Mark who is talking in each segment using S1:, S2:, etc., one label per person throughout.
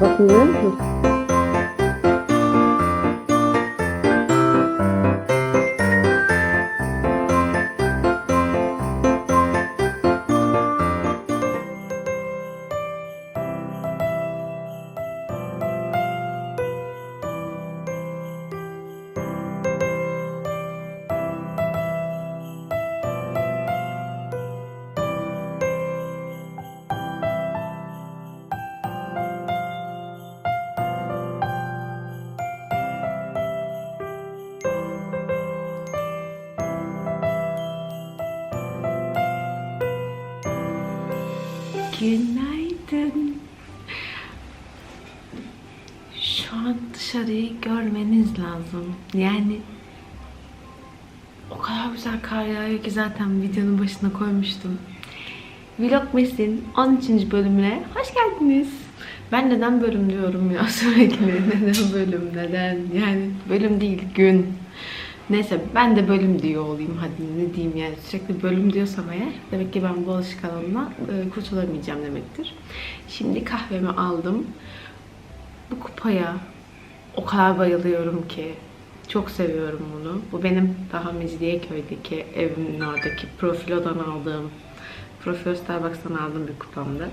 S1: Bakın görüyor musunuz? Günaydın. Şu an dışarıyı görmeniz lazım. Yani o kadar güzel kar yağıyor ki zaten videonun başına koymuştum. Vlogmas'in 13. bölümüne hoş geldiniz. Ben neden bölüm diyorum ya sürekli. Neden bölüm, neden? Yani bölüm değil, gün. Neyse ben de bölüm diyor olayım hadi ne diyeyim yani sürekli bölüm diyorsam eğer demek ki ben bu alışkanlığımla e, kurtulamayacağım demektir. Şimdi kahvemi aldım. Bu kupaya o kadar bayılıyorum ki çok seviyorum bunu. Bu benim daha Mecidiyeköy'deki evimin oradaki profilodan aldığım Profilo Starbucks'tan aldığım bir kupamdı.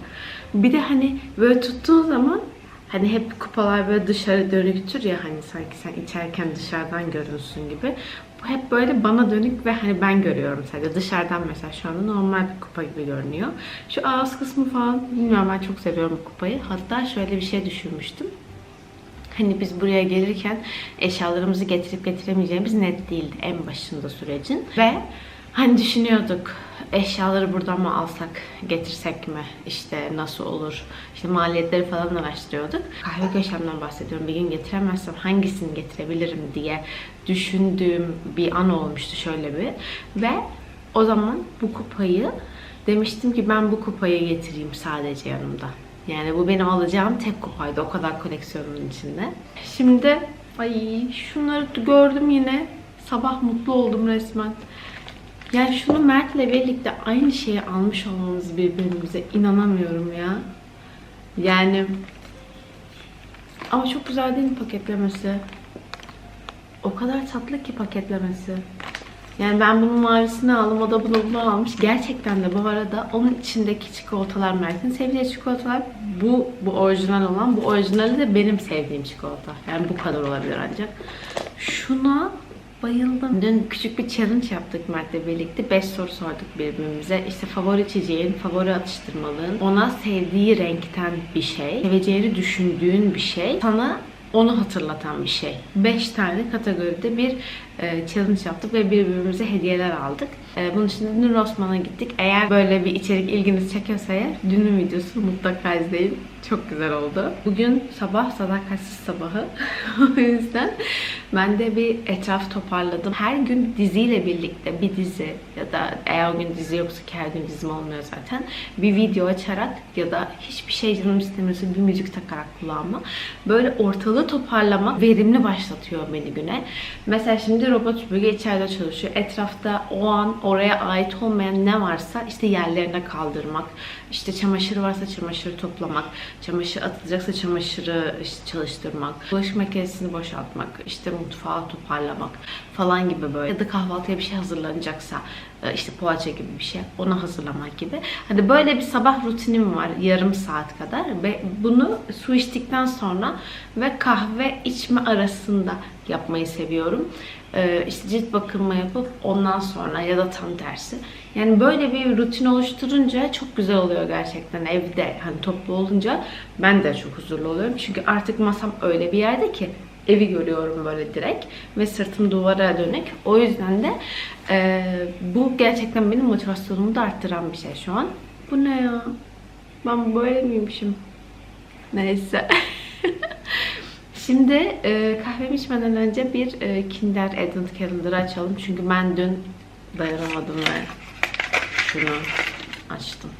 S1: Bir de hani böyle tuttuğun zaman Hani hep kupalar böyle dışarı dönüktür ya hani sanki sen içerken dışarıdan görünsün gibi. Bu hep böyle bana dönük ve hani ben görüyorum sadece. Dışarıdan mesela şu anda normal bir kupa gibi görünüyor. Şu ağız kısmı falan bilmiyorum ben çok seviyorum bu kupayı. Hatta şöyle bir şey düşünmüştüm. Hani biz buraya gelirken eşyalarımızı getirip getiremeyeceğimiz net değildi en başında sürecin. Ve hani düşünüyorduk eşyaları buradan mı alsak, getirsek mi? İşte nasıl olur? İşte maliyetleri falan araştırıyorduk. Kahve köşemden bahsediyorum. Bir gün getiremezsem hangisini getirebilirim diye düşündüğüm bir an olmuştu şöyle bir. Ve o zaman bu kupayı demiştim ki ben bu kupayı getireyim sadece yanımda. Yani bu benim alacağım tek kupaydı o kadar koleksiyonumun içinde. Şimdi ay şunları gördüm yine. Sabah mutlu oldum resmen. Yani şunu Mert'le birlikte aynı şeyi almış olmamız birbirimize inanamıyorum ya. Yani ama çok güzel değil mi paketlemesi? O kadar tatlı ki paketlemesi. Yani ben bunun mavisini aldım, o da bunu bunu almış. Gerçekten de bu arada onun içindeki çikolatalar Mert'in sevdiği çikolatalar. Bu, bu orijinal olan. Bu orijinali de benim sevdiğim çikolata. Yani bu kadar olabilir ancak. Şuna Bayıldım. Dün küçük bir challenge yaptık Mert'le birlikte. 5 soru sorduk birbirimize. İşte favori içeceğin, favori atıştırmalığın, ona sevdiği renkten bir şey, seveceğini düşündüğün bir şey, sana onu hatırlatan bir şey. 5 tane kategoride bir challenge yaptık ve birbirimize hediyeler aldık. E, bunun için dün Rossmann'a gittik. Eğer böyle bir içerik ilginizi çekiyorsa eğer dünün videosu mutlaka izleyin. Çok güzel oldu. Bugün sabah sadakatsiz sabahı. o yüzden ben de bir etraf toparladım. Her gün diziyle birlikte bir dizi ya da eğer o gün dizi yoksa ki her gün dizim olmuyor zaten. Bir video açarak ya da hiçbir şey canım istemiyorsa bir müzik takarak kulağıma böyle ortalığı toparlamak verimli başlatıyor beni güne. Mesela şimdi robot süpürge içeride çalışıyor. Etrafta o an oraya ait olmayan ne varsa işte yerlerine kaldırmak. İşte çamaşır varsa çamaşırı toplamak. Çamaşır atılacaksa çamaşırı işte çalıştırmak. Bulaşık makinesini boşaltmak. işte mutfağı toparlamak falan gibi böyle. Ya da kahvaltıya bir şey hazırlanacaksa e, işte poğaça gibi bir şey onu hazırlamak gibi. Hani böyle bir sabah rutinim var yarım saat kadar ve bunu su içtikten sonra ve kahve içme arasında yapmayı seviyorum. Ee, işte cilt bakımı yapıp ondan sonra ya da tam tersi. Yani böyle bir rutin oluşturunca çok güzel oluyor gerçekten evde hani toplu olunca ben de çok huzurlu oluyorum. Çünkü artık masam öyle bir yerde ki evi görüyorum böyle direkt ve sırtım duvara dönük. O yüzden de e, bu gerçekten benim motivasyonumu da arttıran bir şey şu an. Bu ne ya? Ben böyle miymişim? Neyse. Şimdi e, kahvemi içmeden önce bir e, Kinder Advent Calendar'ı açalım. Çünkü ben dün dayanamadım ve şunu açtım.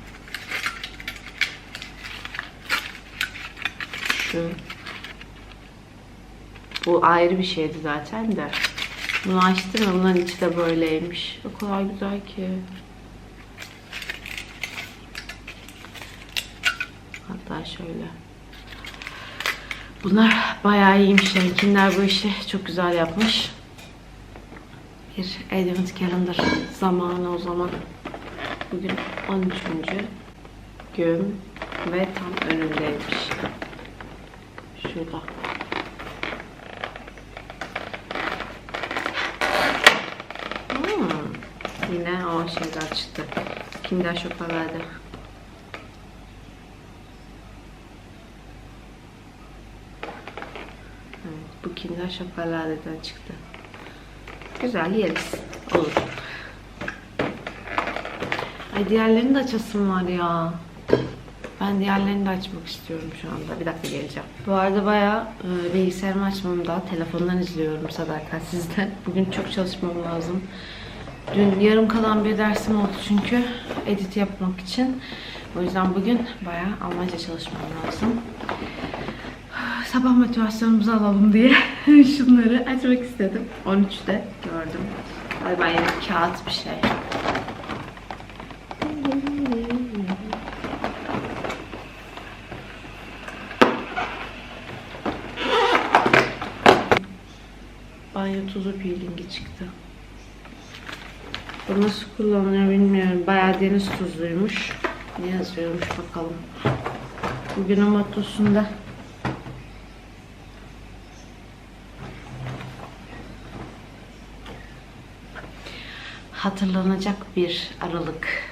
S1: Şu. Bu ayrı bir şeydi zaten de. Bunu açtım ve bunların içi de böyleymiş. O kadar güzel ki. Hatta şöyle. Bunlar bayağı iyiymişler. Kimler bu işi çok güzel yapmış. Bir Advent Calendar zamanı o zaman. Bugün 13. gün ve tam önündeymiş. Şurada. Hmm. Yine o şeyler çıktı. Kinder şokolade. Evet, bu Kinder şokoladeden çıktı. Güzel yeriz. Olur. Ay diğerlerini de açasım var ya. Ben diğerlerini de açmak istiyorum şu anda. Bir dakika geleceğim. Bu arada bayağı e, bilgisayarımı açmam daha. Telefondan izliyorum sadakatsizden. Bugün çok çalışmam lazım. Dün yarım kalan bir dersim oldu çünkü edit yapmak için. O yüzden bugün bayağı Almanca çalışmam lazım. Sabah motivasyonumuzu alalım diye şunları açmak istedim. 13'te gördüm. Galiba yeni kağıt bir şey. Banyo tuzu peelingi çıktı. Bu nasıl kullanılıyor bilmiyorum. Bayağı deniz tuzluymuş. Ne yazıyormuş bakalım. Bugünün mottosunda hatırlanacak bir aralık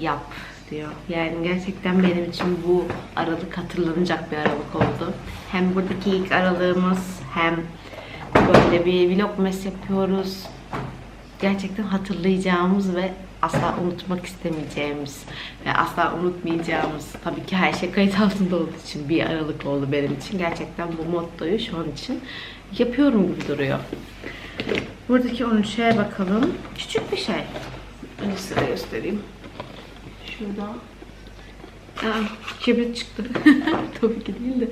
S1: yap diyor. Yani gerçekten benim için bu aralık hatırlanacak bir aralık oldu. Hem buradaki ilk aralığımız hem böyle bir vlogmas yapıyoruz. Gerçekten hatırlayacağımız ve asla unutmak istemeyeceğimiz ve asla unutmayacağımız tabii ki her şey kayıt altında olduğu için bir aralık oldu benim için. Gerçekten bu mottoyu şu an için yapıyorum gibi duruyor. Buradaki 13'e bakalım. Küçük bir şey. Önce size göstereyim. Şurada. Aa, kibrit çıktı. Tabii ki değil de.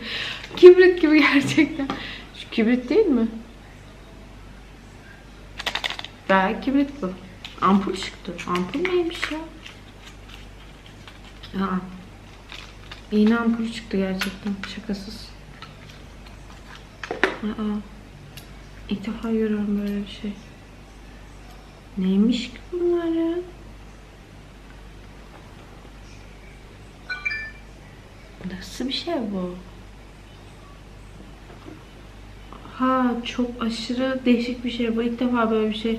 S1: Kibrit gibi gerçekten. Şu kibrit değil mi? Bayağı kibrit bu. Ampul çıktı. Ampul neymiş ya? Aa. İğne ampul çıktı gerçekten. Şakasız. Aa. İlk defa görüyorum böyle bir şey. Neymiş ki bunları? Nasıl bir şey bu? Ha çok aşırı değişik bir şey bu. İlk defa böyle bir şey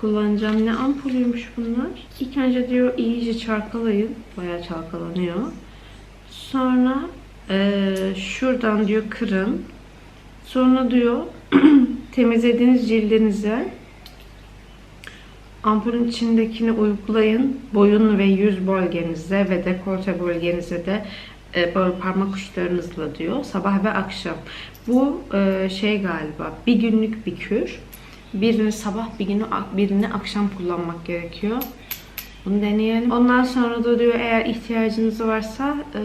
S1: kullanacağım. Ne ampulüymüş bunlar? İlk önce diyor iyice çalkalayın. Bayağı çalkalanıyor. Sonra eee, şuradan diyor kırın. Sonra diyor temizlediğiniz cildinize ampulün içindekini uygulayın. Boyun ve yüz bölgenize ve dekolte bölgenize de e, parmak uçlarınızla diyor. Sabah ve akşam. Bu e, şey galiba bir günlük bir kür. Birini sabah, birini, birini akşam kullanmak gerekiyor. Bunu deneyelim. Ondan sonra da diyor eğer ihtiyacınız varsa e,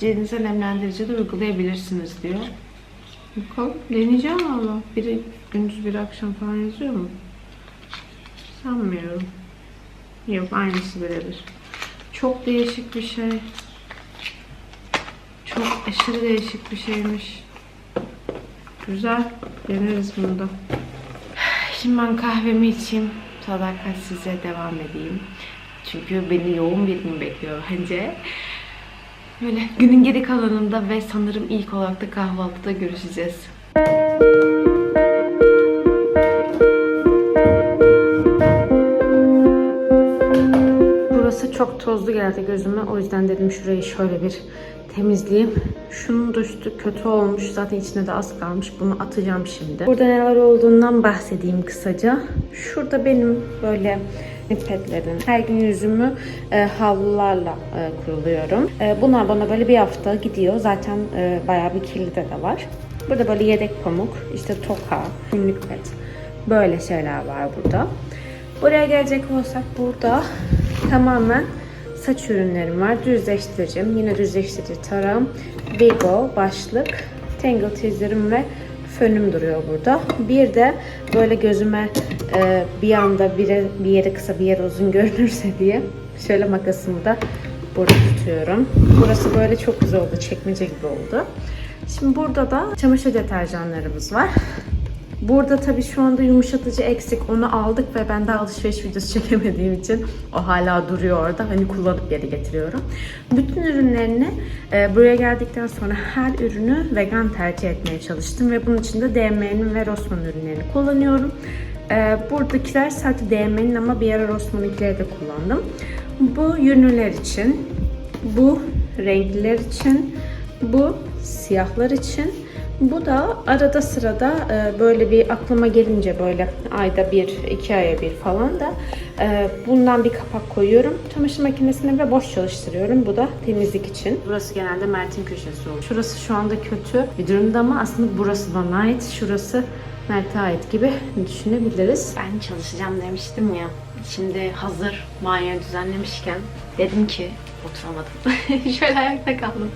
S1: cildinize nemlendirici de uygulayabilirsiniz diyor. Bakalım. Deneyeceğim valla. Biri gündüz biri akşam falan yazıyor mu? Sanmıyorum. Yok aynısı birebir. Çok değişik bir şey. Çok aşırı değişik bir şeymiş. Güzel. Deneriz bunu da. Şimdi ben kahvemi içeyim. Sadakat size devam edeyim. Çünkü beni yoğun bir gün bekliyor bence. Böyle günün geri kalanında ve sanırım ilk olarak da kahvaltıda görüşeceğiz. Burası çok tozlu geldi gözüme. O yüzden dedim şurayı şöyle bir temizleyeyim. Şunun da üstü kötü olmuş. Zaten içinde de az kalmış. Bunu atacağım şimdi. Burada neler olduğundan bahsedeyim kısaca. Şurada benim böyle petlerin. Her gün yüzümü e, havlularla e, kuruluyorum. E, bunlar bana böyle bir hafta gidiyor. Zaten e, bayağı bir kirli de, de var. Burada böyle yedek pamuk, işte toka, günlük pet. Böyle şeyler var burada. Buraya gelecek olsak burada tamamen saç ürünlerim var. Düzleştiricim, yine düzleştirici tarağım, Vigo, başlık, Tangle teaser'ım ve fönüm duruyor burada. Bir de böyle gözüme e, bir anda biri, bir yeri kısa bir yeri uzun görünürse diye şöyle makasımı da burada tutuyorum. Burası böyle çok güzel oldu. Çekmece gibi oldu. Şimdi burada da çamaşır deterjanlarımız var. Burada tabii şu anda yumuşatıcı eksik. Onu aldık ve ben daha alışveriş videosu çekemediğim için o hala duruyor orada. Hani kullanıp geri getiriyorum. Bütün ürünlerini e, buraya geldikten sonra her ürünü vegan tercih etmeye çalıştım. Ve bunun için de DM'nin ve Rossmann ürünlerini kullanıyorum. E, buradakiler sadece DM'nin ama bir ara Rossmann'ınkileri de kullandım. Bu yünlüler için, bu renkliler için, bu siyahlar için, bu da arada sırada e, böyle bir aklıma gelince böyle ayda bir, iki aya bir falan da e, bundan bir kapak koyuyorum. Çamaşır makinesine ve boş çalıştırıyorum. Bu da temizlik için. Burası genelde Mert'in köşesi olur. Şurası şu anda kötü bir durumda ama aslında burası bana ait. Şurası Mert'e ait gibi düşünebiliriz. Ben çalışacağım demiştim ya. Şimdi hazır banyo düzenlemişken dedim ki oturamadım. Şöyle ayakta kaldım.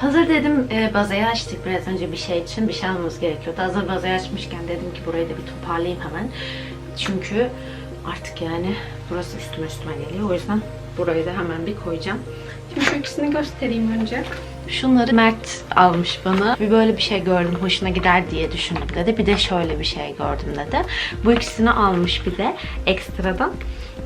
S1: Hazır dedim e, bazayı açtık biraz önce bir şey için. Bir şey almamız gerekiyordu. Hazır bazayı açmışken dedim ki burayı da bir toparlayayım hemen. Çünkü artık yani burası üstüme üstüme geliyor. O yüzden burayı da hemen bir koyacağım. Şimdi şu ikisini göstereyim önce. Şunları Mert almış bana. Bir böyle bir şey gördüm hoşuna gider diye düşündüm dedi. Bir de şöyle bir şey gördüm dedi. Bu ikisini almış bir de ekstradan.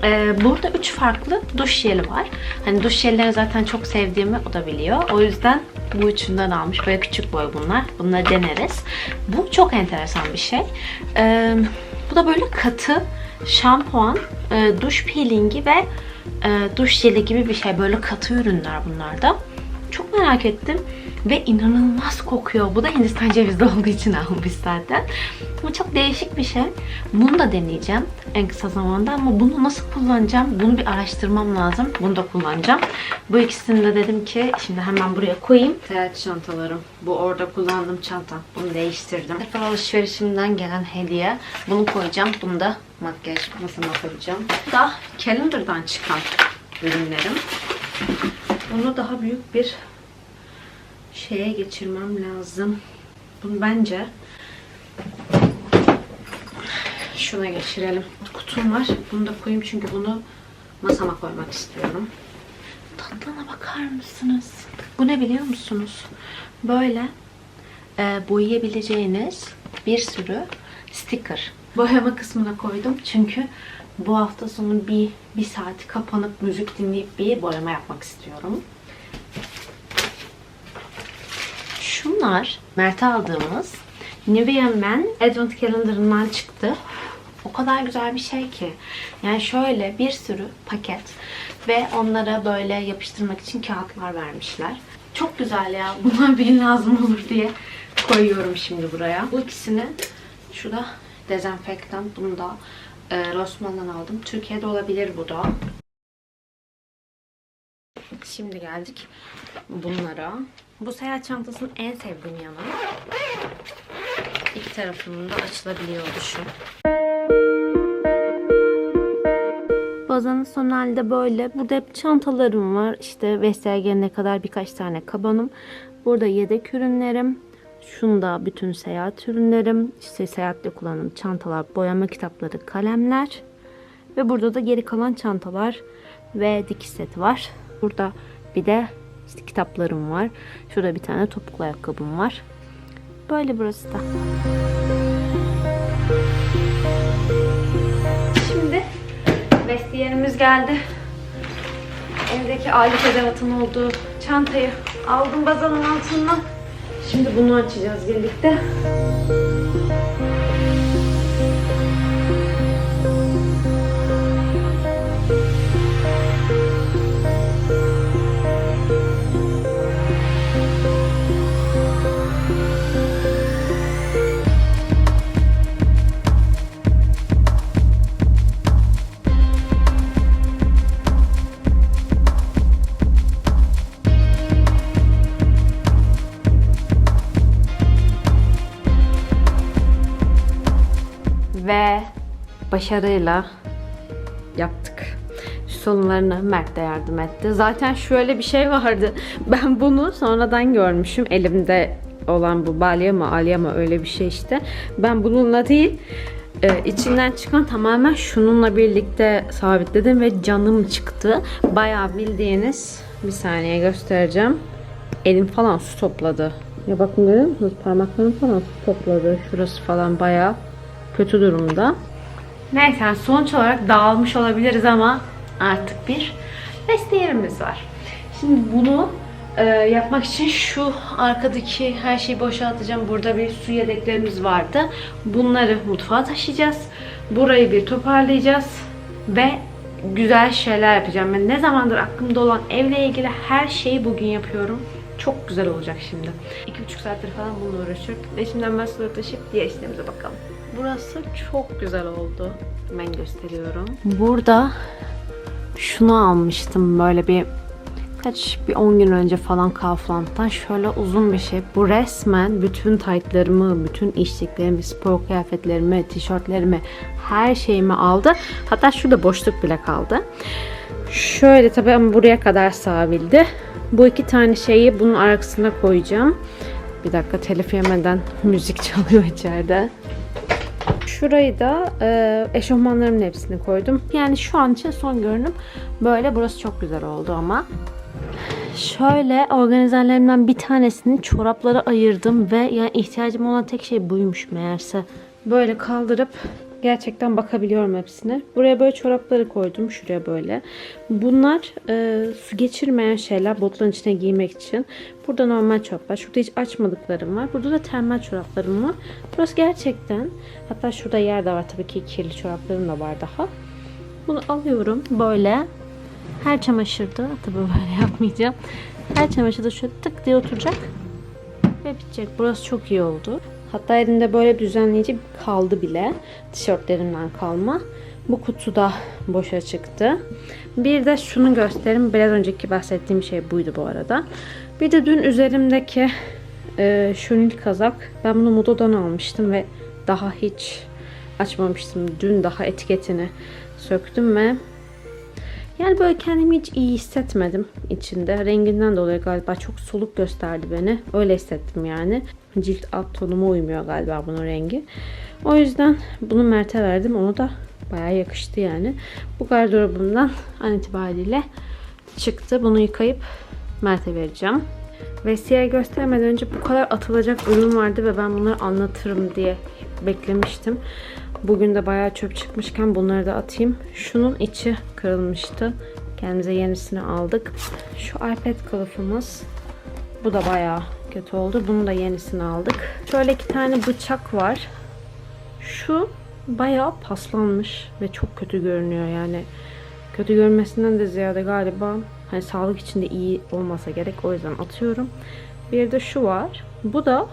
S1: Ee, burada üç farklı duş jeli var. Hani duş jellerini zaten çok sevdiğimi o da biliyor. O yüzden bu üçünden almış. Böyle küçük boy bunlar. Bunları deneriz. Bu çok enteresan bir şey. Ee, bu da böyle katı şampuan, e, duş peelingi ve e, duş jeli gibi bir şey. Böyle katı ürünler bunlar da. Çok merak ettim ve inanılmaz kokuyor. Bu da Hindistan cevizi olduğu için almış zaten. Bu çok değişik bir şey. Bunu da deneyeceğim en kısa zamanda ama bunu nasıl kullanacağım? Bunu bir araştırmam lazım. Bunu da kullanacağım. Bu ikisini de dedim ki şimdi hemen buraya koyayım. Seyahat çantalarım. Bu orada kullandığım çanta. Bunu değiştirdim. Sefer alışverişimden gelen hediye. Bunu koyacağım. Bunu da makyaj masama koyacağım. Bu da Calendar'dan çıkan ürünlerim. Bunu daha büyük bir şeye geçirmem lazım. Bunu bence şuna geçirelim. Kutum var. Bunu da koyayım çünkü bunu masama koymak istiyorum. Tatlına bakar mısınız? Bu ne biliyor musunuz? Böyle e, boyayabileceğiniz bir sürü sticker. Boyama kısmına koydum çünkü bu hafta sonu bir, bir saat kapanıp müzik dinleyip bir boyama yapmak istiyorum. Şunlar Mert'e aldığımız Nivea Men Advent Calendar'ından çıktı. O kadar güzel bir şey ki. Yani şöyle bir sürü paket ve onlara böyle yapıştırmak için kağıtlar vermişler. Çok güzel ya. Bunlar bir lazım olur diye koyuyorum şimdi buraya. Bu ikisini şurada dezenfektan. Bunu da e, Rossmann'dan aldım. Türkiye'de olabilir bu da. Şimdi geldik bunlara. Bu seyahat çantasının en sevdiğim yanı. İki tarafının da açılabiliyor oluşu. Bazanın son halde böyle. Burada hep çantalarım var. İşte vestiyer gelene kadar birkaç tane kabanım. Burada yedek ürünlerim. Şunda bütün seyahat ürünlerim. İşte seyahatte kullandığım çantalar, boyama kitapları, kalemler. Ve burada da geri kalan çantalar ve dikiş seti var. Burada bir de işte kitaplarım var. Şurada bir tane topuklu ayakkabım var. Böyle burası da. Vestiyerimiz geldi. Evdeki alet edevatın olduğu çantayı aldım bazanın altından. Şimdi bunu açacağız birlikte. Başarıyla yaptık. Şu sonlarına Mert de yardım etti. Zaten şöyle bir şey vardı. Ben bunu sonradan görmüşüm. Elimde olan bu balya mı alya mı öyle bir şey işte. Ben bununla değil e, içinden çıkan tamamen şununla birlikte sabitledim ve canım çıktı. Bayağı bildiğiniz bir saniye göstereceğim. Elim falan su topladı Ya bakın görüyor musunuz? Parmaklarım falan su topladı. Şurası falan bayağı kötü durumda. Neyse yani sonuç olarak dağılmış olabiliriz ama artık bir vestiyerimiz var. Şimdi bunu e, yapmak için şu arkadaki her şeyi boşaltacağım. Burada bir su yedeklerimiz vardı. Bunları mutfağa taşıyacağız. Burayı bir toparlayacağız ve güzel şeyler yapacağım. Ben ne zamandır aklımda olan evle ilgili her şeyi bugün yapıyorum. Çok güzel olacak şimdi. 2,5 saattir falan bununla uğraşıyorum. Ve ben suları taşıyıp diğer işlerimize bakalım. Burası çok güzel oldu. Ben gösteriyorum. Burada şunu almıştım böyle bir kaç bir 10 gün önce falan Kaufland'dan şöyle uzun bir şey. Bu resmen bütün taytlarımı, bütün içliklerimi, spor kıyafetlerimi, tişörtlerimi, her şeyimi aldı. Hatta şurada boşluk bile kaldı. Şöyle tabii ama buraya kadar sığabildi. Bu iki tane şeyi bunun arkasına koyacağım. Bir dakika telif yemeden müzik çalıyor içeride. Şurayı da e, eşofmanlarımın hepsini koydum. Yani şu an için son görünüm böyle. Burası çok güzel oldu ama. Şöyle organizerlerimden bir tanesinin çorapları ayırdım ve yani ihtiyacım olan tek şey buymuş meğerse. Böyle kaldırıp gerçekten bakabiliyorum hepsine. Buraya böyle çorapları koydum. Şuraya böyle. Bunlar e, su geçirmeyen şeyler botların içine giymek için. Burada normal çoraplar. Şurada hiç açmadıklarım var. Burada da termal çoraplarım var. Burası gerçekten hatta şurada yer de var tabii ki kirli çoraplarım da var daha. Bunu alıyorum böyle. Her çamaşırda tabii böyle yapmayacağım. Her çamaşırda şöyle tık diye oturacak ve bitecek. Burası çok iyi oldu. Hatta elimde böyle düzenleyici kaldı bile. Tişörtlerimden kalma. Bu kutu da boşa çıktı. Bir de şunu göstereyim. Biraz önceki bahsettiğim şey buydu bu arada. Bir de dün üzerimdeki e, şunil kazak. Ben bunu Modo'dan almıştım ve daha hiç açmamıştım. Dün daha etiketini söktüm ve yani böyle kendimi hiç iyi hissetmedim içinde. Renginden dolayı galiba çok soluk gösterdi beni. Öyle hissettim yani. Cilt alt tonuma uymuyor galiba bunun rengi. O yüzden bunu Mert'e verdim. Onu da bayağı yakıştı yani. Bu gardırobumdan an itibariyle çıktı. Bunu yıkayıp Mert'e vereceğim. Vesiye göstermeden önce bu kadar atılacak ürün vardı ve ben bunları anlatırım diye beklemiştim. Bugün de bayağı çöp çıkmışken bunları da atayım. Şunun içi kırılmıştı. Kendimize yenisini aldık. Şu iPad kılıfımız. Bu da bayağı kötü oldu. Bunu da yenisini aldık. Şöyle iki tane bıçak var. Şu bayağı paslanmış ve çok kötü görünüyor yani. Kötü görünmesinden de ziyade galiba hani sağlık için de iyi olmasa gerek. O yüzden atıyorum. Bir de şu var. Bu da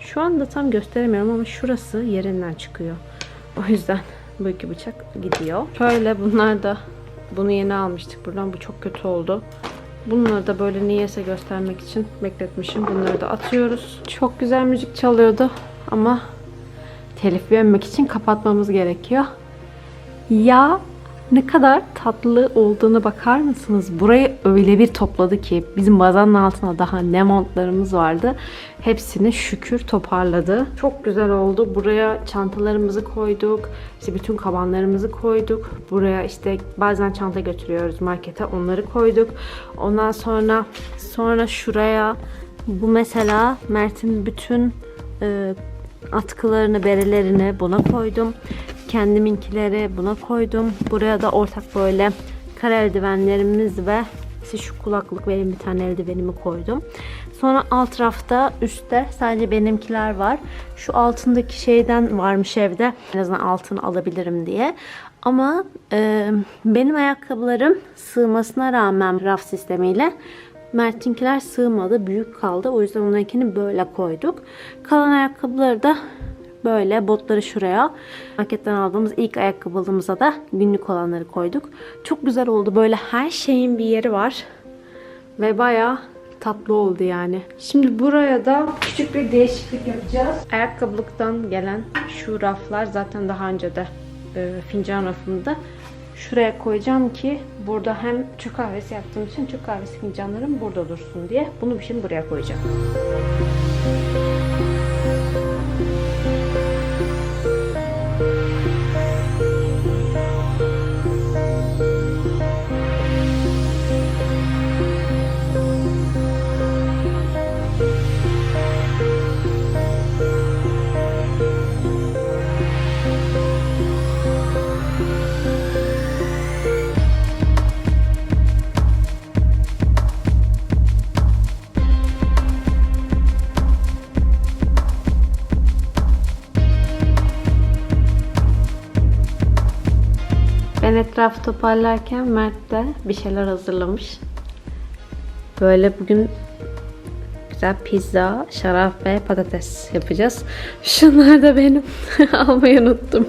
S1: şu anda tam gösteremiyorum ama şurası yerinden çıkıyor. O yüzden bu iki bıçak gidiyor. Şöyle bunlar da bunu yeni almıştık buradan. Bu çok kötü oldu. Bunları da böyle niyese göstermek için bekletmişim. Bunları da atıyoruz. Çok güzel müzik çalıyordu ama telif vermek için kapatmamız gerekiyor. Ya ne kadar tatlı olduğunu bakar mısınız? Burayı öyle bir topladı ki bizim bazanın altına daha ne montlarımız vardı. Hepsini şükür toparladı. Çok güzel oldu. Buraya çantalarımızı koyduk. İşte bütün kabanlarımızı koyduk. Buraya işte bazen çanta götürüyoruz markete. Onları koyduk. Ondan sonra sonra şuraya bu mesela Mert'in bütün e, atkılarını, berelerini buna koydum. Kendiminkileri buna koydum. Buraya da ortak böyle kare eldivenlerimiz ve işte şu kulaklık benim bir tane eldivenimi koydum. Sonra alt rafta üstte sadece benimkiler var. Şu altındaki şeyden varmış evde. En azından altını alabilirim diye. Ama e, benim ayakkabılarım sığmasına rağmen raf sistemiyle Mert'inkiler sığmadı. Büyük kaldı. O yüzden onunkini böyle koyduk. Kalan ayakkabıları da böyle botları şuraya. Marketten aldığımız ilk ayakkabılığımıza da günlük olanları koyduk. Çok güzel oldu. Böyle her şeyin bir yeri var. Ve bayağı tatlı oldu yani. Şimdi buraya da küçük bir değişiklik yapacağız. Ayakkabılıktan gelen şu raflar zaten daha önce de e, fincan rafında şuraya koyacağım ki burada hem Türk kahvesi yaptığım için Türk kahvesi fincanlarım burada dursun diye. Bunu şimdi buraya koyacağım. Etrafı toparlarken Mert de bir şeyler hazırlamış. Böyle bugün güzel pizza, şarap ve patates yapacağız. Şunlar da benim. Almayı unuttum.